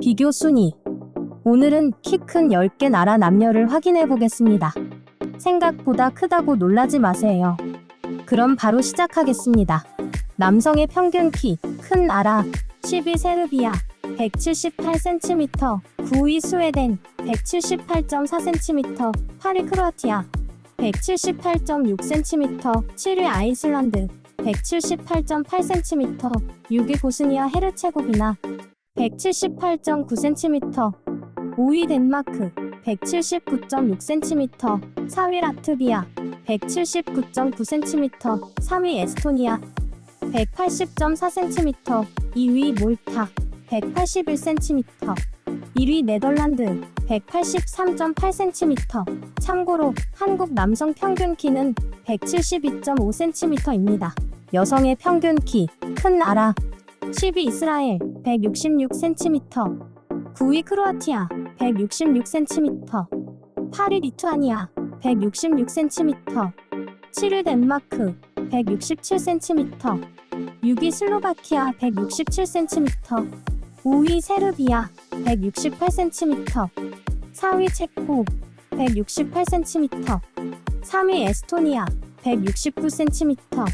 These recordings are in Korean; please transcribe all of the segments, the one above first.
비교 순위. 오늘은 키 큰 10개 나라 남녀를 확인해 보겠습니다. 생각보다 크다고 놀라지 마세요. 그럼 바로 시작하겠습니다. 남성의 평균 키, 큰 나라, 12 세르비아, 178cm, 9위 스웨덴, 178.4cm, 8위 크로아티아, 178.6cm, 7위 아이슬란드, 178.8cm, 6위 보스니아 헤르체고비나, 178.9cm, 5위 덴마크, 179.6cm, 4위 라트비아, 179.9cm, 3위 에스토니아, 180.4cm, 2위 몰타, 181cm, 1위 네덜란드, 183.8cm. 참고로 한국 남성 평균 키는 172.5cm입니다. 여성의 평균 키, 큰 나라, 10위 이스라엘, 166cm, 9위 크로아티아, 166cm, 8위 리투아니아, 166cm, 7위 덴마크, 167cm, 6위 슬로바키아, 167cm, 5위 세르비아, 168cm, 4위 체코, 168cm, 3위 에스토니아, 169cm,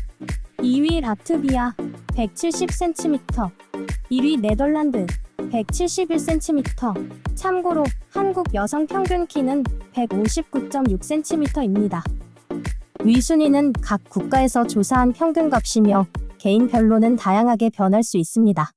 2위 라트비아, 170cm, 1위 네덜란드, 171cm. 참고로 한국 여성 평균 키는 159.6cm입니다. 위 순위는 각 국가에서 조사한 평균 값이며 개인별로는 다양하게 변할 수 있습니다.